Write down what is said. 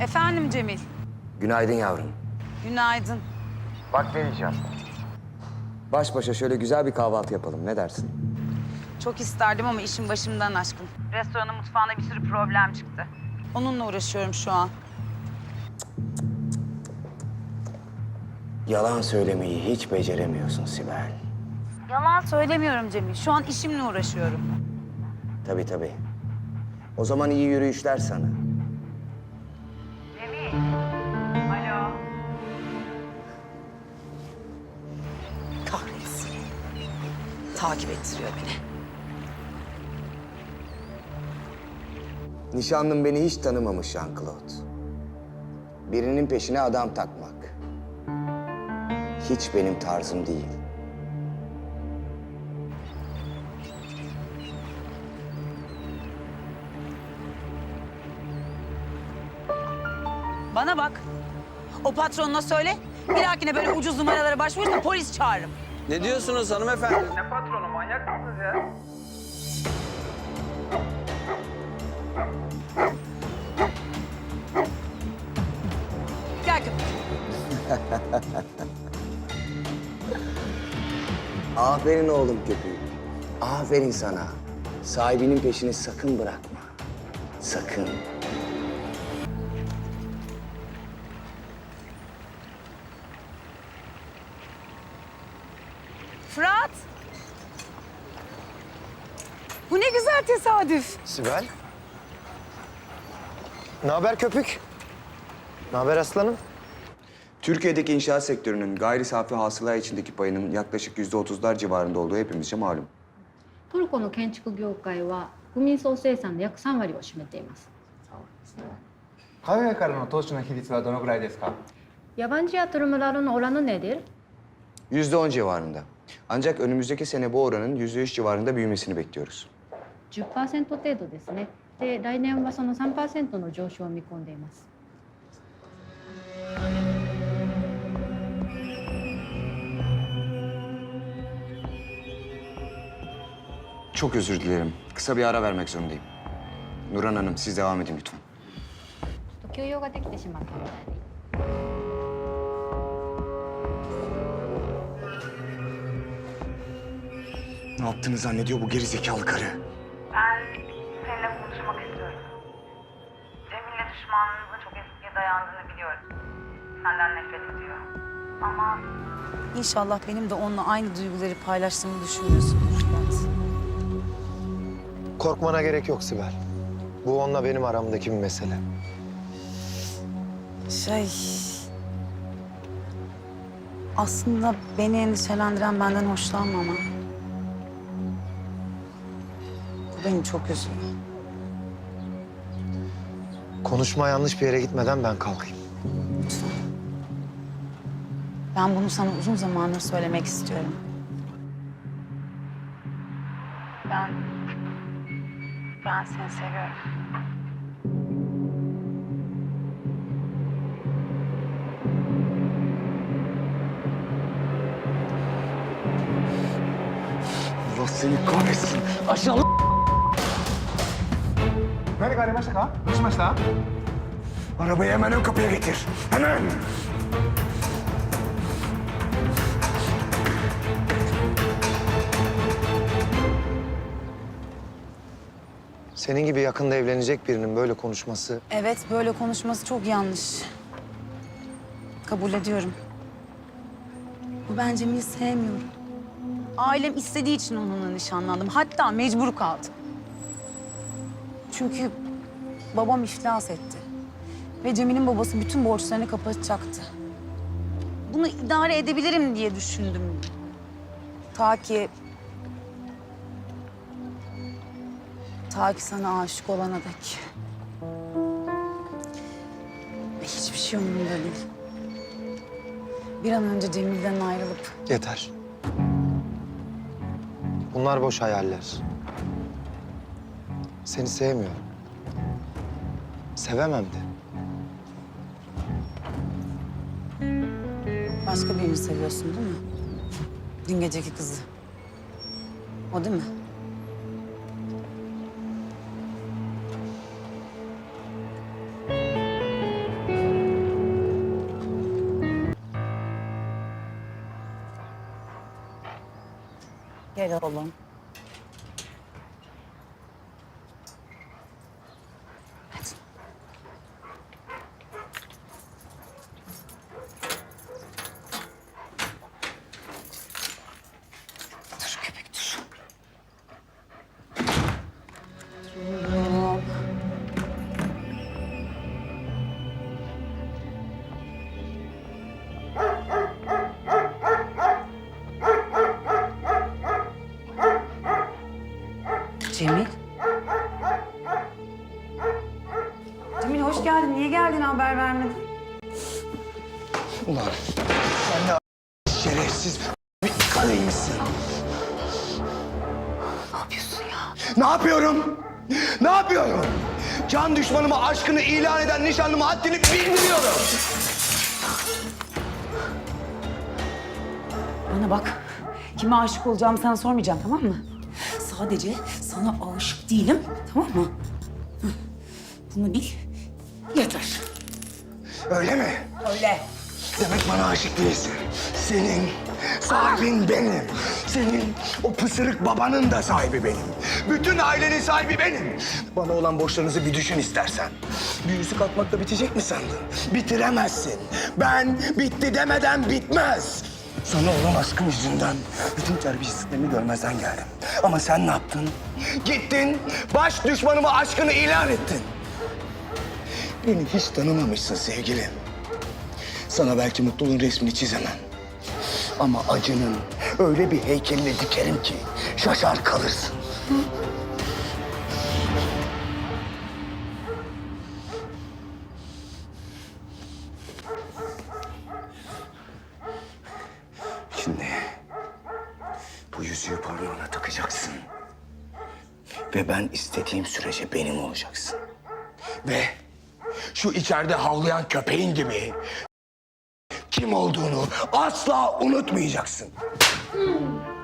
Efendim Cemil. Günaydın yavrum. Günaydın. Bak ne diyeceğim. Baş başa şöyle güzel bir kahvaltı yapalım. Ne dersin? Çok isterdim ama işin başımdan aşkın. Restoranın mutfağında bir sürü problem çıktı. Onunla uğraşıyorum şu an. Yalan söylemeyi hiç beceremiyorsun Sibel. Yalan söylemiyorum Cemil. Şu an işimle uğraşıyorum. Tabii tabii. O zaman iyi yürüyüşler sana. Takip ettiriyor beni. Nişanlım beni hiç tanımamış Jean-Claude. Birinin peşine adam takmak. Hiç benim tarzım değil. Bana bak. O patronuna söyle. Bir dahakine böyle ucuz numaralara başvurursa polis çağırırım. Ne diyorsunuz hanımefendi? Ne patronu manyak mısınız ya? Gel. Aferin oğlum köpüğü. Aferin sana. Sahibinin peşini sakın bırakma. Sakın. Fırat. Bu ne güzel tesadüf. Sibel. Ne haber köpük? Ne haber aslanım? Türkiye'deki inşaat sektörünün gayri safi hasıla içindeki payının yaklaşık yüzde otuzlar civarında olduğu hepimizce malum. トルコの建築業界は国民総生産の約3割を占めています海外からの投資の比率はどのぐらいですか Yabancı yatırımların oranı nedir? Yüzde on civarında. Ancak önümüzdeki sene bu oranın yüzde üç civarında büyümesini bekliyoruz. 10%程度ですねで来年はその3%の上昇を見込んでいます Çok özür dilerim. Kısa bir ara vermek zorundayım. Nurhan Hanım siz devam edin lütfen. ちょっと休養ができてしまったみたいで Ne yaptığını zannediyor bu gerizekalı karı. Ben seninle konuşmak istiyorum. Cemil'le düşmanlığınızın çok eskiye dayandığını biliyorum. Senden nefret ediyor. Ama İnşallah benim de onunla aynı duyguları paylaştığımı düşünmüyorsundur Fırat. Korkmana gerek yok Sibel. Bu onunla benim aramdaki bir mesele. Şey... Aslında beni endişelendiren benden hoşlanmama. Bu beni çok üzüyor. Konuşma yanlış bir yere gitmeden ben kalkayım. Lütfen. Ben bunu sana uzun zamandır söylemek istiyorum. Ben... Ben seni seviyorum. Allah seni kahretsin. 何かありましたかどうしました Arabayı hemen ön kapıya getir. Hemen. Senin gibi yakında evlenecek birinin böyle konuşması... Evet, böyle konuşması çok yanlış. Kabul ediyorum. Ben Cemil'i sevmiyorum. Ailem istediği için onunla nişanlandım. Hatta mecbur kaldım. Çünkü babam iflas etti. Ve Cemil'in babası bütün borçlarını kapatacaktı. Bunu idare edebilirim diye düşündüm. Ta ki... Ta ki sana aşık olana dek. Hiçbir şey umurumda değil. Bir an önce Cemil'den ayrılıp Yeter. Bunlar boş hayaller. Seni sevmiyorum. Sevemem de. Başka birini seviyorsun değil mi? Dün geceki kızı. O değil mi? Gel oğlum. Cemil hoş geldin. Niye geldin haber vermedin? Ulan sen de şerefsiz bir karıymışsın. Ne yapıyorsun ya? Ne yapıyorum? Ne yapıyorum? Can düşmanıma aşkını ilan eden nişanlıma haddini bilmiyorum. Bana bak. Kime aşık olacağımı sana sormayacağım tamam mı? Sadece sana aşık değilim tamam mı? Bunu bil. Yeter. Öyle mi? Öyle. Demek bana aşık değilsin. Senin sahibin benim. Senin o pısırık babanın da sahibi benim. Bütün ailenin sahibi benim. Bana olan borçlarınızı bir düşün istersen. Büyüsü kalkmakla bitecek mi sandın? Bitiremezsin. Ben bitti demeden bitmez. Sana olan aşkım yüzünden bütün terbiyesizliklerini görmezden geldim. Ama sen ne yaptın? Gittin, baş düşmanıma aşkını ilan ettin. Beni hiç tanımamışsın sevgilim. Sana belki mutluluğun resmini çizemem. Ama acının öyle bir heykelini dikerim ki şaşar kalırsın. Şimdi Ve ben istediğim sürece benim olacaksın. Ve şu içeride havlayan köpeğin gibi kim olduğunu asla unutmayacaksın. Cemil.